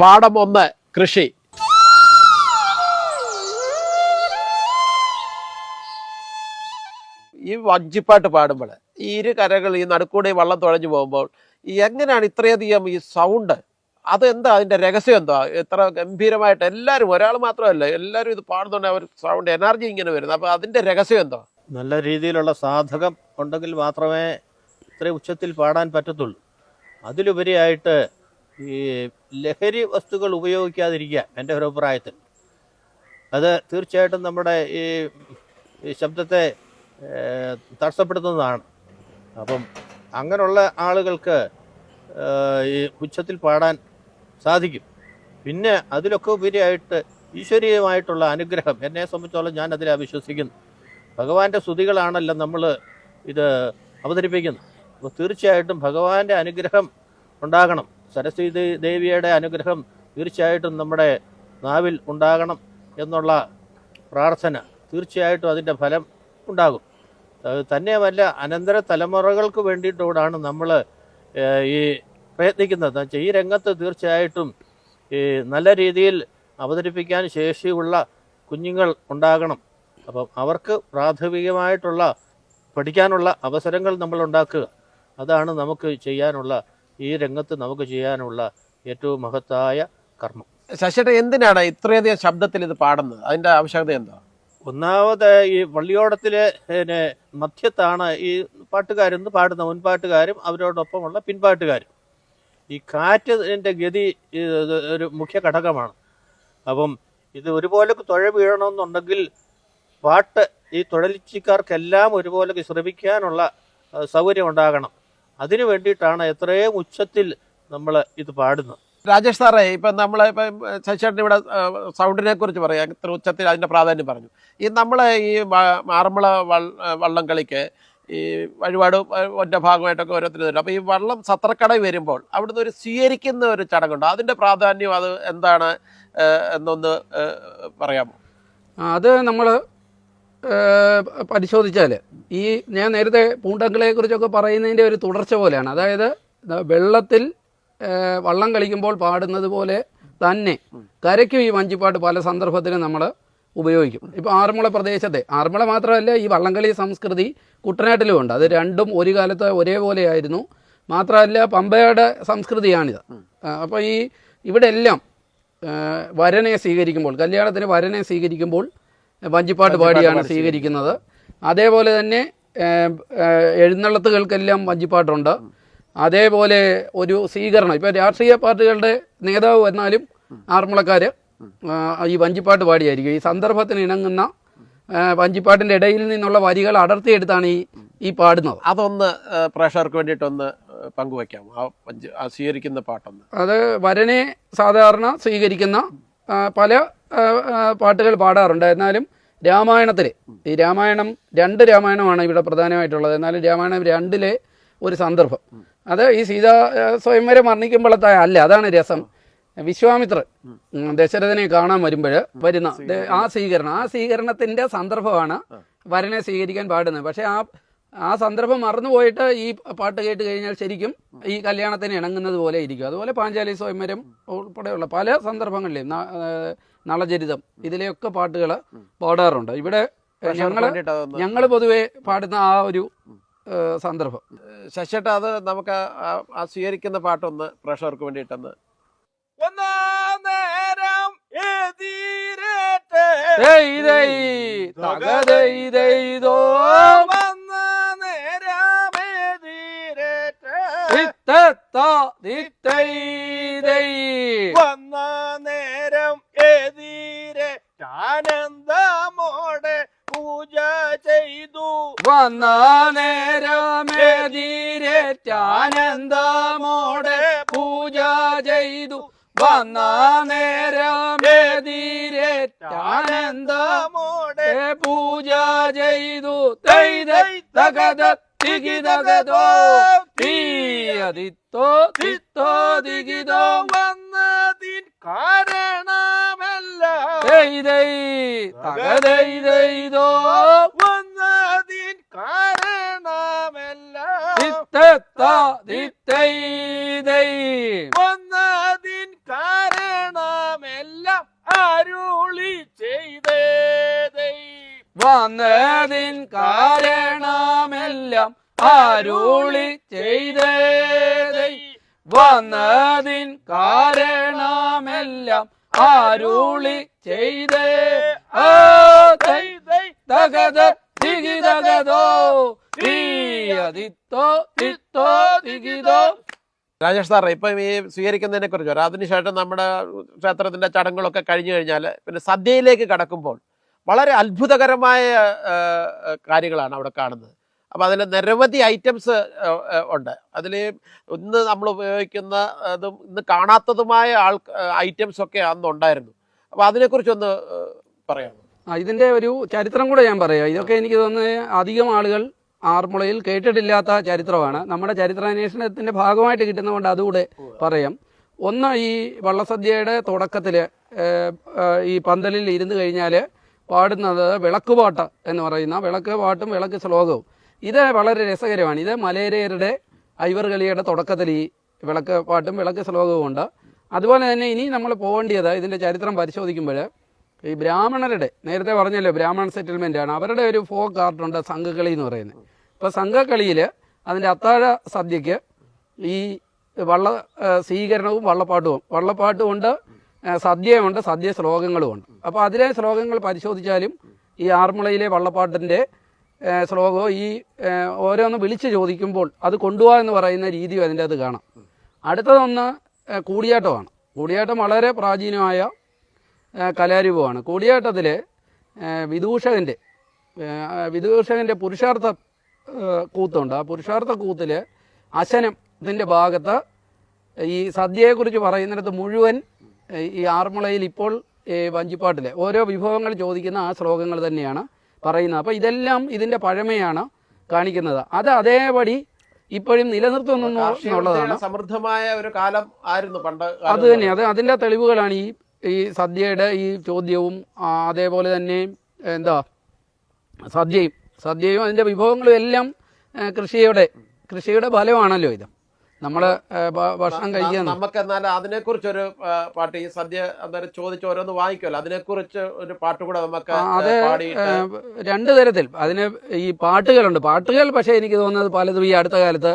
പാഠം ഒന്ന് കൃഷി. ഈ വഞ്ചിപ്പാട്ട് പാടുമ്പോൾ ഈ ഇരു കരകൾ ഈ നടുക്കൂടെ വള്ളം തുഴഞ്ഞു പോകുമ്പോൾ എങ്ങനെയാണ് ഇത്രയധികം ഈ സൗണ്ട് അതെന്താ അതിന്റെ രഹസ്യം എന്താ? എത്ര ഗംഭീരമായിട്ട് എല്ലാവരും ഒരാൾ മാത്രമല്ല എല്ലാവരും ഇത് പാടുന്നുണ്ട് അവർ സൗണ്ട് എനർജി ഇങ്ങനെ വരുന്നത്. അപ്പൊ അതിന്റെ രഹസ്യം എന്താ? നല്ല രീതിയിലുള്ള സാധകം ഉണ്ടെങ്കിൽ മാത്രമേ ഇത്രയും ഉച്ചത്തിൽ പാടാൻ പറ്റത്തുള്ളൂ. അതിലുപരിയായിട്ട് ഈ ലഹരി വസ്തുക്കൾ ഉപയോഗിക്കാതിരിക്കുക എന്റെ ഒരു അഭിപ്രായത്തിൽ. അത് തീർച്ചയായിട്ടും നമ്മുടെ ഈ ശബ്ദത്തെ തടസ്സപ്പെടുത്തുന്നതാണ്. അപ്പം അങ്ങനെയുള്ള ആളുകൾക്ക് ഈ ഉച്ചത്തിൽ പാടാൻ സാധിക്കും. പിന്നെ അതിലൊക്കെ ഉപരിയായിട്ട് ഈശ്വരീയമായിട്ടുള്ള അനുഗ്രഹം എന്നെ സംബന്ധിച്ചോളം ഞാൻ അതിലെ വിശ്വസിക്കുന്നു ഭഗവാന്റെ സ്തുതികളാണല്ലോ നമ്മൾ ഇത് അവതരിപ്പിക്കുന്നത്. അപ്പോൾ തീർച്ചയായിട്ടും ഭഗവാന്റെ അനുഗ്രഹം ഉണ്ടാകണം. സരസ്വതി ദേവിയുടെ അനുഗ്രഹം തീർച്ചയായിട്ടും നമ്മുടെ നാവിൽ ഉണ്ടാകണം എന്നുള്ള പ്രാർത്ഥന തീർച്ചയായിട്ടും അതിന്റെ ഫലം ഉണ്ടാകും. തന്നെയുമല്ല അനന്തര തലമുറകൾക്ക് വേണ്ടിയിട്ടുകൂടാണ് നമ്മൾ ഈ പ്രയത്നിക്കുന്നത്. ഈ രംഗത്ത് തീർച്ചയായിട്ടും ഈ നല്ല രീതിയിൽ അവതരിപ്പിക്കാൻ ശേഷിയുള്ള കുഞ്ഞുങ്ങൾ ഉണ്ടാകണം. അപ്പം അവർക്ക് പ്രാഥമികമായിട്ടുള്ള പഠിക്കാനുള്ള അവസരങ്ങൾ നമ്മൾ ഉണ്ടാക്കുക. അതാണ് നമുക്ക് ചെയ്യാനുള്ള ഈ രംഗത്ത് നമുക്ക് ചെയ്യാനുള്ള ഏറ്റവും മഹത്തായ കർമ്മം. ശശിയുടെ എന്തിനാണ് ഇത്രയധികം ശബ്ദത്തിൽ ഇത് പാടുന്നത്? അതിന്റെ ആവശ്യകത എന്താ? ഒന്നാമത് ഈ പള്ളിയോടത്തിലെ പിന്നെ മധ്യത്താണ് ഈ പാട്ടുകാരെന്ന് പാടുന്ന മുൻപാട്ടുകാരും അവരോടൊപ്പമുള്ള പിൻപാട്ടുകാരും. ഈ കാറ്റിന്റെ ഗതി ഒരു മുഖ്യ ഘടകമാണ്. അപ്പം ഇത് ഒരുപോലെ തുഴ വീഴണമെന്നുണ്ടെങ്കിൽ പാട്ട് ഈ തുഴലിച്ചിക്കാർക്കെല്ലാം ഒരുപോലെ ശ്രമിക്കാനുള്ള സൗകര്യം ഉണ്ടാകണം. അതിനു വേണ്ടിയിട്ടാണ് എത്രയും ഉച്ചത്തിൽ നമ്മൾ ഇത് പാടുന്നത്. രാജേഷ് സാറേ ഇപ്പം നമ്മളെ ഇപ്പം ശശിചേട്ടൻ ഇവിടെ സൗണ്ടിനെ കുറിച്ച് പറയാം. ഇത്ര ഉച്ചത്തിൽ അതിന്റെ പ്രാധാന്യം പറഞ്ഞു. ഈ നമ്മളെ ഈ മാറമ്പള വള്ളം കളിക്ക് ഈ വഴിപാട് ഒറ്റ ഭാഗമായിട്ടൊക്കെ ഓരോരുത്തരുണ്ട് അപ്പോൾ ഈ വള്ളം സത്രക്കട വരുമ്പോൾ അവിടുന്ന് ഒരു സ്വീകരിക്കുന്ന ഒരു ചടങ്ങുണ്ട്. അതിന്റെ പ്രാധാന്യം അത് എന്താണ് എന്നൊന്ന് പറയാമോ? അത് നമ്മൾ പരിശോധിച്ചാൽ ഈ ഞാൻ നേരത്തെ പൂണ്ടങ്കളെ കുറിച്ചൊക്കെ പറയുന്നതിന്റെ ഒരു തുടർച്ച പോലെയാണ്. അതായത് വെള്ളത്തിൽ വള്ളം കളിക്കുമ്പോൾ പാടുന്നത് പോലെ തന്നെ കരയ്ക്കും ഈ വഞ്ചിപ്പാട്ട് പല സന്ദർഭത്തിലും നമ്മൾ ഉപയോഗിക്കും. ഇപ്പോൾ ആറന്മുള പ്രദേശത്തെ ആറന്മുള മാത്രമല്ല ഈ വള്ളംകളി സംസ്കൃതി കുട്ടനാട്ടിലും ഉണ്ട്. അത് രണ്ടും ഒരു കാലത്ത് ഒരേപോലെയായിരുന്നു. മാത്രമല്ല പമ്പയുടെ സംസ്കൃതിയാണിത്. അപ്പോൾ ഈ ഇവിടെ എല്ലാം വരനെ സ്വീകരിക്കുമ്പോൾ കല്യാണത്തിന് വരനെ സ്വീകരിക്കുമ്പോൾ വഞ്ചിപ്പാട്ട് പാടിയാണ് സ്വീകരിക്കുന്നത്. അതേപോലെ തന്നെ എഴുന്നള്ളത്തുകൾക്കെല്ലാം വഞ്ചിപ്പാട്ടുണ്ട്. അതേപോലെ ഒരു സ്വീകരണം. ഇപ്പോൾ രാഷ്ട്രീയ പാർട്ടികളുടെ നേതാവ് വന്നാലും ആറന്മുളക്കാർ ഈ വഞ്ചിപ്പാട്ട് പാടിയായിരിക്കും. ഈ സന്ദർഭത്തിന് ഇണങ്ങുന്ന വഞ്ചിപ്പാട്ടിന്റെ ഇടയിൽ നിന്നുള്ള വരികൾ അടർത്തിയെടുത്താണ് ഈ ഈ പാടുന്നത്. അതൊന്ന് പ്രേക്ഷകർക്ക് വേണ്ടിയിട്ടൊന്ന് പങ്കുവയ്ക്കാം. ആ സ്വീകരിക്കുന്ന പാട്ടൊന്ന്. അത് വരനെ സാധാരണ സ്വീകരിക്കുന്ന പല പാട്ടുകൾ പാടാറുണ്ട്. എന്നാലും രാമായണത്തിൽ ഈ രാമായണം രണ്ട് രാമായണമാണ് ഇവിടെ പ്രധാനമായിട്ടുള്ളത്. എന്നാലും രാമായണം രണ്ടിലെ ഒരു സന്ദർഭം. അത് ഈ സീതാ സ്വയംവരം മർണിക്കുമ്പോഴത്തെ അല്ല അതാണ് രസം. വിശ്വാമിത്രൻ ഉം, ദശരഥനെ കാണാൻ വരുമ്പോൾ വരുന്ന ആ സ്വീകരണം. ആ സ്വീകരണത്തിന്റെ സന്ദർഭമാണ് വരനെ സ്വീകരിക്കാൻ പാടുന്നത്. പക്ഷേ ആ ആ സന്ദർഭം മറന്നുപോയിട്ട് ഈ പാട്ട് കേട്ട് കഴിഞ്ഞാൽ ശരിക്കും ഈ കല്യാണത്തിന് ഇണങ്ങുന്നത് പോലെ ഇരിക്കും. അതുപോലെ പാഞ്ചാലി സ്വയംവരം ഉൾപ്പെടെയുള്ള പല സന്ദർഭങ്ങളിലും നളചരിതം. ഇതിലെയൊക്കെ പാട്ടുകൾ പാടാറുണ്ട്. ഇവിടെ ഞങ്ങൾ ഞങ്ങൾ പൊതുവെ പാടുന്ന ആ ഒരു സന്ദർഭം. ശശേട്ട അത് നമുക്ക് ആ- സ്വീകരിക്കുന്ന പാട്ടൊന്ന് പ്രേക്ഷകർക്ക് വേണ്ടിയിട്ടൊന്ന്. ഒന്നാം നേരം വന്ന ആനന്ദമോടെ പൂജ ചെയ്തു? വന്ന നേരമേതിരേറ്റാനന്ദമോടെ പൂജ ചെയ്തു? വന്ന നേരമേതിരേറ്റാനന്ദമോടെ പൂജ ചെയ്തു? തൈ തൈ തകത തികിതകതോ തീയതിത്തോ തിത്തോ ദിഗിതോ വന്നതിൻ കാരണമല്ല തകതെയ്തെയ്തോ വന്നതിൻ കാരണമെല്ലാം വന്നതിൻ കാരണമെല്ലാം അരുളി ചെയ്തേ വന്നതിൻ കാരണമെല്ലാം അരുളി ചെയ്തേ വന്നതിൻ കാരണമെല്ലാം ആരുളി ചെയ്തേ. ആ തൈ തകത രാജേഷ് സാറേ ഇപ്പം ഈ സ്വീകരിക്കുന്നതിനെ കുറിച്ച് പറയാം അതിനുശേഷം നമ്മുടെ ക്ഷേത്രത്തിന്റെ ചടങ്ങുകളൊക്കെ കഴിഞ്ഞു കഴിഞ്ഞാൽ പിന്നെ സദ്യയിലേക്ക് കടക്കുമ്പോൾ വളരെ അത്ഭുതകരമായ കാര്യങ്ങളാണ് അവിടെ കാണുന്നത്. അപ്പോൾ അതിൽ നിരവധി ഐറ്റംസ് ഉണ്ട്. അതിൽ ഇന്ന് നമ്മൾ ഉപയോഗിക്കുന്ന അതും ഇന്ന് കാണാത്തതുമായ ആൾ ഐറ്റംസ് ഒക്കെ അന്ന് ഉണ്ടായിരുന്നു. അപ്പോൾ അതിനെക്കുറിച്ചൊന്ന് പറയാം ആ ഇതിന്റെ ഒരു ചരിത്രം കൂടെ ഞാൻ പറയാം. ഇതൊക്കെ എനിക്ക് തോന്നുന്നത് അധികം ആളുകൾ ആറന്മുളയിൽ കേട്ടിട്ടില്ലാത്ത ചരിത്രമാണ്. നമ്മുടെ ചരിത്രാന്വേഷണത്തിന്റെ ഭാഗമായിട്ട് കിട്ടുന്നതുകൊണ്ട് അതുകൂടെ പറയാം. ഒന്ന് ഈ വള്ളസദ്യയുടെ തുടക്കത്തിൽ ഈ പന്തലിൽ ഇരുന്ന് കഴിഞ്ഞാൽ പാടുന്നത് വിളക്ക് പാട്ട് എന്ന് പറയുന്ന വിളക്ക് പാട്ടും വിളക്ക് ശ്ലോകവും. ഇത് വളരെ രസകരമാണ്. ഇത് മലയരയരുടെ ഐവർ കളിയുടെ തുടക്കത്തിൽ ഈ വിളക്ക് പാട്ടും വിളക്ക് ശ്ലോകവും ഉണ്ട് അതുപോലെ തന്നെ ഇനി നമ്മൾ പോകേണ്ടത് ഇതിന്റെ ചരിത്രം പരിശോധിക്കുമ്പോൾ ഈ ബ്രാഹ്മണരുടെ നേരത്തെ പറഞ്ഞല്ലോ ബ്രാഹ്മണ സെറ്റിൽമെന്റ് ആണ്. അവരുടെ ഒരു ഫോക്ക് ആർട്ടുണ്ട് സംഘകളി എന്ന് പറയുന്നത്. ഇപ്പോൾ സംഘക്കളിയിൽ അതിന്റെ അത്താഴ സദ്യക്ക് ഈ വള്ള സ്വീകരണവും വള്ളപ്പാട്ടും വള്ളപ്പാട്ടുമുണ്ട് സദ്യയുമുണ്ട് സദ്യ ശ്ലോകങ്ങളുമുണ്ട് അപ്പോൾ അതിലെ ശ്ലോകങ്ങൾ പരിശോധിച്ചാലും ഈ ആറന്മുളയിലെ വള്ളപ്പാട്ടിന്റെ ശ്ലോകമോ ഈ ഓരോന്ന് വിളിച്ച് ചോദിക്കുമ്പോൾ അത് കൊണ്ടുപോകാമെന്ന് പറയുന്ന രീതിയും അതിന്റെ അത് കാണാം. അടുത്തതൊന്ന് കൂടിയാട്ടമാണ്. കൂടിയാട്ടം വളരെ പ്രാചീനമായ കലാരൂപമാണ്. കൂടിയാട്ടത്തിൽ വിദൂഷകന്റെ വിദൂഷകന്റെ പുരുഷാർത്ഥ കൂത്തുണ്ട്. ആ പുരുഷാർത്ഥ കൂത്തിൽ അശനത്തിന്റെ ഭാഗത്ത് ഈ സദ്യയെക്കുറിച്ച് പറയുന്നിടത്ത് മുഴുവൻ ഈ ആറന്മുളയിൽ ഇപ്പോൾ വഞ്ചിപ്പാട്ടിൽ ഓരോ വിഭവങ്ങൾ ചോദിക്കുന്ന ആ ശ്ലോകങ്ങൾ തന്നെയാണ് പറയുന്നത്. അപ്പോൾ ഇതെല്ലാം ഇതിന്റെ പഴമയാണ് കാണിക്കുന്നത്. അത് അതേപടി ഇപ്പോഴും നിലനിർത്തുന്നു എന്നുള്ളതാണ് സമൃദ്ധമായ ഒരു കാലം ആയിരുന്നു പണ്ട് അത് തന്നെ അത് അതിന്റെ തെളിവുകളാണ് ഈ ഈ സദ്യയുടെ ഈ ചോദ്യവും അതേപോലെ തന്നെ എന്താ സദ്യയും. സദ്യയും അതിന്റെ വിഭവങ്ങളും എല്ലാം കൃഷിയുടെ കൃഷിയുടെ ഫലമാണല്ലോ ഇത്. നമ്മൾ ഭക്ഷണം കഴിക്കുക നമുക്ക് എന്നാൽ കുറിച്ച് ഒരു പാട്ട് ഈ സദ്യ അന്നേരം ചോദിച്ച് ഓരോന്ന് വാങ്ങിക്കുമല്ലോ. അതിനെക്കുറിച്ച് ഒരു പാട്ട് കൂടെ നമുക്ക് രണ്ടു അത് രണ്ട് തരത്തിൽ. അതിന് ഈ പാട്ടുകളുണ്ട്. പാട്ടുകൾ പക്ഷേ എനിക്ക് തോന്നുന്നത് പലതും ഈ അടുത്ത കാലത്ത്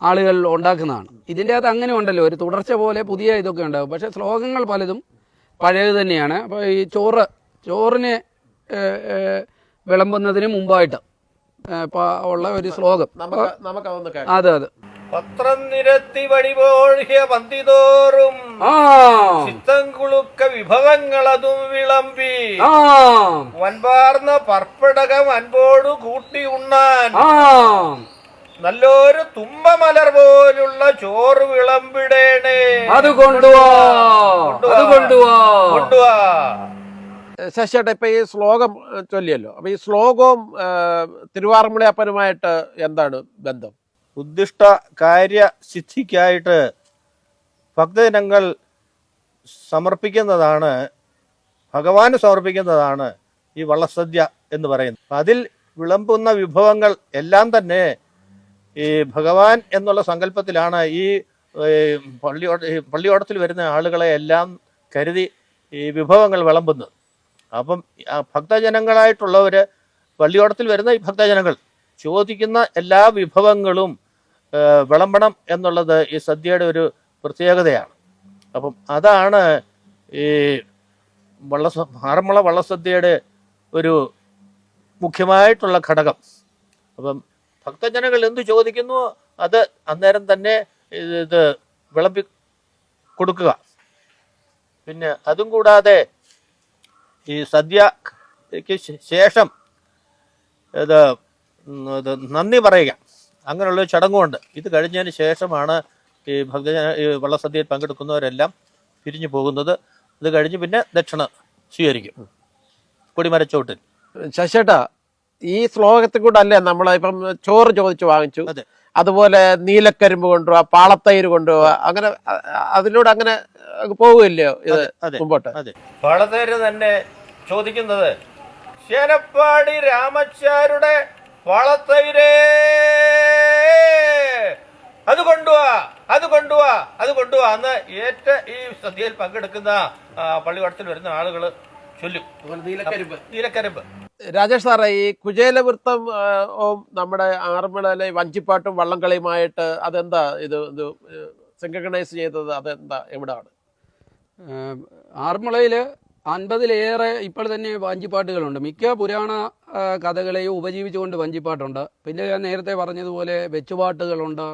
ആളുകൾ ഉണ്ടാക്കുന്നതാണ്. ഇതിന്റെ അകത്ത് അങ്ങനെ ഉണ്ടല്ലോ. ഒരു തുടർച്ച പോലെ പുതിയ ഇതൊക്കെ ഉണ്ടാകും. പക്ഷേ ശ്ലോകങ്ങൾ പലതും പഴയത് തന്നെയാണ്. അപ്പോൾ ഈ ചോറ് ചോറിന് വിളമ്പുന്നതിന് മുമ്പായിട്ട് ഉള്ള ഒരു ശ്ലോകം. അതെ അതെ. പത്രം നിരത്തി വഴിപോഴിയ പന്തിതോറും ആ. ചിത്തം കുളുക്ക വിഭവങ്ങളതും വിളമ്പി. ആ. വൻപാർന്ന പർപ്പടകം അൻപോടു കൂട്ടി ഉണ്ണാൻ. ആ. നല്ലൊരു തുമ്പമലർ പോലുള്ള ചോറ് വിളമ്പിടേണേ. അത് കൊണ്ടുവാ. അത് കൊണ്ടുവാ. കൊണ്ടുവാ ശശിയേട്ട ഇപ്പൊ ഈ ശ്ലോകം ചൊല്ലിയല്ലോ. അപ്പൊ ഈ ശ്ലോകവും തിരുവാറന്മുളയപ്പനുമായിട്ട് എന്താണ് ബന്ധം? ഉദ്ദിഷ്ട കാര്യ സിദ്ധിക്കായിട്ട് ഭക്തജനങ്ങൾ സമർപ്പിക്കുന്നതാണ് ഭഗവാന് സമർപ്പിക്കുന്നതാണ് ഈ വള്ളസദ്യ എന്ന് പറയുന്നത്. അതിൽ വിളമ്പുന്ന വിഭവങ്ങൾ എല്ലാം തന്നെ ഈ ഭഗവാൻ എന്നുള്ള സങ്കല്പത്തിലാണ് ഈ ഈ പള്ളിയോടത്തിൽ വരുന്ന ആളുകളെ എല്ലാം കരുതി ഈ വിഭവങ്ങൾ വിളമ്പുന്നത്. അപ്പം ഭക്തജനങ്ങളായിട്ടുള്ളവർ പള്ളിയോടത്തിൽ വരുന്ന ഈ ഭക്തജനങ്ങൾ ചോദിക്കുന്ന എല്ലാ വിഭവങ്ങളും വിളമ്പണം എന്നുള്ളത് ഈ സദ്യയുടെ ഒരു പ്രത്യേകതയാണ്. അപ്പം അതാണ് ഈ വള്ള ആറന്മുള വള്ളസദ്യയുടെ ഒരു മുഖ്യമായിട്ടുള്ള ഘടകം. അപ്പം ഭക്തജനങ്ങൾ എന്തു ചോദിക്കുന്നു അത് അന്നേരം തന്നെ ഇത് വിളമ്പി കൊടുക്കുക. പിന്നെ അതും കൂടാതെ ഈ സദ്യക്ക് ശേഷം ഇത് നന്ദി പറയുക. അങ്ങനെയുള്ള ചടങ്ങുമുണ്ട് ഇത് കഴിഞ്ഞതിന് ശേഷമാണ് ഈ ഭക്തജന ഈ വള്ളസദ്യയിൽ പങ്കെടുക്കുന്നവരെല്ലാം പിരിഞ്ഞു പോകുന്നത്. അത് കഴിഞ്ഞ് പിന്നെ ദക്ഷിണ സ്വീകരിക്കും. കൊടിമരച്ചോട്ടിൽ. ശശേട്ടാ ഈ ശ്ലോകത്തിൽ കൂടെ അല്ലേ നമ്മൾ ഇപ്പം ചോറ് ചോദിച്ചു വാങ്ങിച്ചു? അതെ. അതുപോലെ നീലക്കരിമ്പ് കൊണ്ടുപോവാ പാളത്തൈര് കൊണ്ടുപോവാ അങ്ങനെ അതിലൂടെ അങ്ങനെ അങ്ങ് പോവുകയില്ലയോ ഇത് മുമ്പോട്ട്? അതെ. വളത്തേര് തന്നെ ചോദിക്കുന്നത് ശനപ്പാടി രാമച്ചാരുടെ അത് കൊണ്ടുവാ അത് കൊണ്ടുവാ അത് കൊണ്ടുവാ. അന്ന് ഏറ്റ ഈ സദ്യയിൽ പങ്കെടുക്കുന്ന പള്ളിവടത്തിൽ വരുന്ന ആളുകൾ ചൊല്ലും. നീലക്കരിമ്പ്. നീലക്കരിമ്പ്. രാജേഷ് സാറേ ഈ കുചേലവൃത്തം നമ്മുടെ ആറന്മുളയിലെ വഞ്ചിപ്പാട്ടും വള്ളംകളിയുമായിട്ട് അതെന്താ ഇത് ഇത് സിങ്കണൈസ് ചെയ്തത് അതെന്താ എവിടാണ്? ആറന്മുളയിൽ അൻപതിലേറെ ഇപ്പോൾ തന്നെ വഞ്ചിപ്പാട്ടുകളുണ്ട്. മിക്ക പുരാണ കഥകളെയും ഉപജീവിച്ചുകൊണ്ട് വഞ്ചിപ്പാട്ടുണ്ട്. പിന്നെ ഞാൻ നേരത്തെ പറഞ്ഞതുപോലെ വെച്ചുപാട്ടുകളുണ്ട്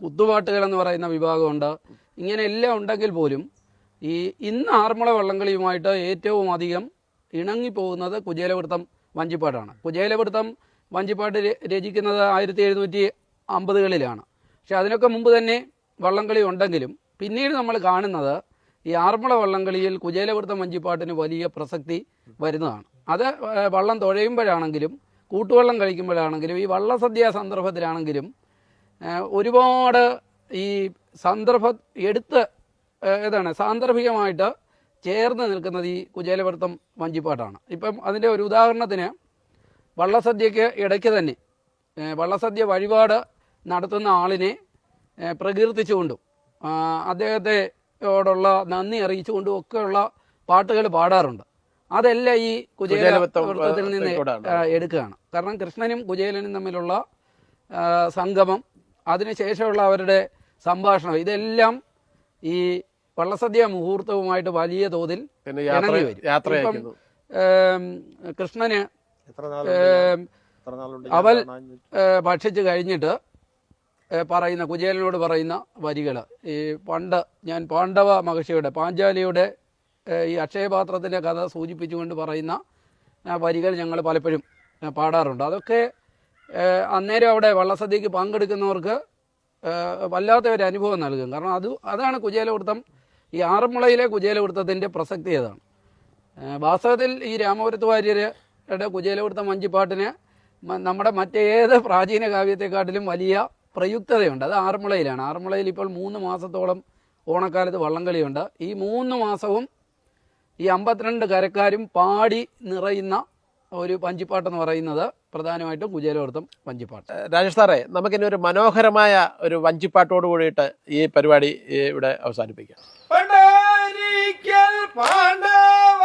കുത്തുപാട്ടുകൾ എന്ന് പറയുന്ന വിഭാഗമുണ്ട്. ഇങ്ങനെ എല്ലാം ഉണ്ടെങ്കിൽ പോലും ഈ ഇന്ന് ആറന്മുള വള്ളംകളിയുമായിട്ട് ഏറ്റവും അധികം ഇണങ്ങിപ്പോകുന്നത് കുചേലവൃത്തം വഞ്ചിപ്പാട്ടാണ് കുചേലവൃത്തം വഞ്ചിപ്പാട്ട് രചിക്കുന്നത് ആയിരത്തി എഴുന്നൂറ്റി അമ്പതുകളിലാണ് പക്ഷെ അതിനൊക്കെ മുമ്പ് തന്നെ വള്ളംകളി ഉണ്ടെങ്കിലും പിന്നീട് നമ്മൾ കാണുന്നത് ഈ ആറന്മുള വള്ളംകളിയിൽ കുചേലവൃത്തം വഞ്ചിപ്പാട്ടിന് വലിയ പ്രസക്തി വരുന്നതാണ്. അത് വള്ളം തുഴയുമ്പോഴാണെങ്കിലും കൂട്ടുവള്ളം കഴിക്കുമ്പോഴാണെങ്കിലും ഈ വള്ളസദ്യ സന്ദർഭത്തിലാണെങ്കിലും ഒരുപാട് ഈ സന്ദർഭ എടുത്ത് ഏതാണ് സാന്ദർഭികമായിട്ട് ചേർന്ന് നിൽക്കുന്നത് ഈ കുചേലവൃത്തം വഞ്ചിപ്പാട്ടാണ്. ഇപ്പം അതിന്റെ ഒരു ഉദാഹരണത്തിന് വള്ളസദ്യക്ക് ഇടയ്ക്ക് തന്നെ വള്ളസദ്യ വഴിപാട് നടത്തുന്ന ആളിനെ പ്രകീർത്തിച്ചുകൊണ്ടും അദ്ദേഹത്തെ ോടുള്ള നന്ദി അറിയിച്ചുകൊണ്ടും ഒക്കെയുള്ള പാട്ടുകൾ പാടാറുണ്ട്. അതെല്ലാം ഈ കുചേലവൃത്തത്തിൽ നിന്ന്. എടുക്കുകയാണ്. കാരണം കൃഷ്ണനും കുചേലനും തമ്മിലുള്ള സംഗമം അതിനുശേഷമുള്ള അവരുടെ സംഭാഷണം ഇതെല്ലാം ഈ വള്ളസദ്യ മുഹൂർത്തവുമായിട്ട് വലിയ തോതിൽ പിന്നെ യാത്ര ഇണങ്ങി വരും. കൃഷ്ണന് അവൽ ഭക്ഷിച്ച് കഴിഞ്ഞിട്ട് പറയുന്ന കുചേലനോട് പറയുന്ന വരികൾ ഈ പണ്ട് ഞാൻ പാണ്ഡവ മഹർഷിയുടെ പാഞ്ചാലിയുടെ ഈ അക്ഷയപാത്രത്തിന്റെ കഥ സൂചിപ്പിച്ചുകൊണ്ട് പറയുന്ന വരികൾ ഞങ്ങൾ പലപ്പോഴും പാടാറുണ്ട്. അതൊക്കെ അന്നേരം അവിടെ വള്ളസദ്യക്ക് പങ്കെടുക്കുന്നവർക്ക് വല്ലാത്ത ഒരു അനുഭവം നൽകും. കാരണം അത് അതാണ് കുചേലവൃത്തം. ഈ ആറന്മുളയിലെ കുചേലവൃത്തത്തിന്റെ പ്രസക്തി അതാണ്. വാസ്തവത്തിൽ ഈ രാമപുരത്ത് വാര്യരുടെ കുചേലവൃത്തം വഞ്ചിപ്പാട്ടിന് നമ്മുടെ മറ്റേത് പ്രാചീന കാവ്യത്തെക്കാട്ടിലും വലിയ പ്രയുക്തതയുണ്ട്. അത് ആറന്മുളയിലാണ്. ആറന്മുളയിൽ ഇപ്പോൾ മൂന്ന് മാസത്തോളം ഓണക്കാലത്ത് വള്ളംകളിയുണ്ട്. ഈ മൂന്ന് മാസവും ഈ അമ്പത്തിരണ്ട് കരക്കാരും പാടി നിറയുന്ന ഒരു പഞ്ചിപ്പാട്ടെന്ന് പറയുന്നത് പ്രധാനമായിട്ടും കുചേലവൃത്തം വഞ്ചിപ്പാട്ട് രാജേഷ് സാറേ നമുക്കിനി ഒരു മനോഹരമായ ഒരു വഞ്ചിപ്പാട്ടോട് കൂടിയിട്ട് ഈ പരിപാടി ഇവിടെ അവസാനിപ്പിക്കാം പാണ്ഡവ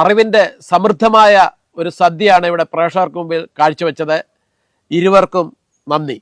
അറിവിന്റെ സമൃദ്ധമായ ഒരു സദ്യയാണ് ഇവിടെ പ്രേക്ഷകർക്ക് മുമ്പിൽ കാഴ്ചവെച്ചത്. ഇരുവർക്കും നന്ദി.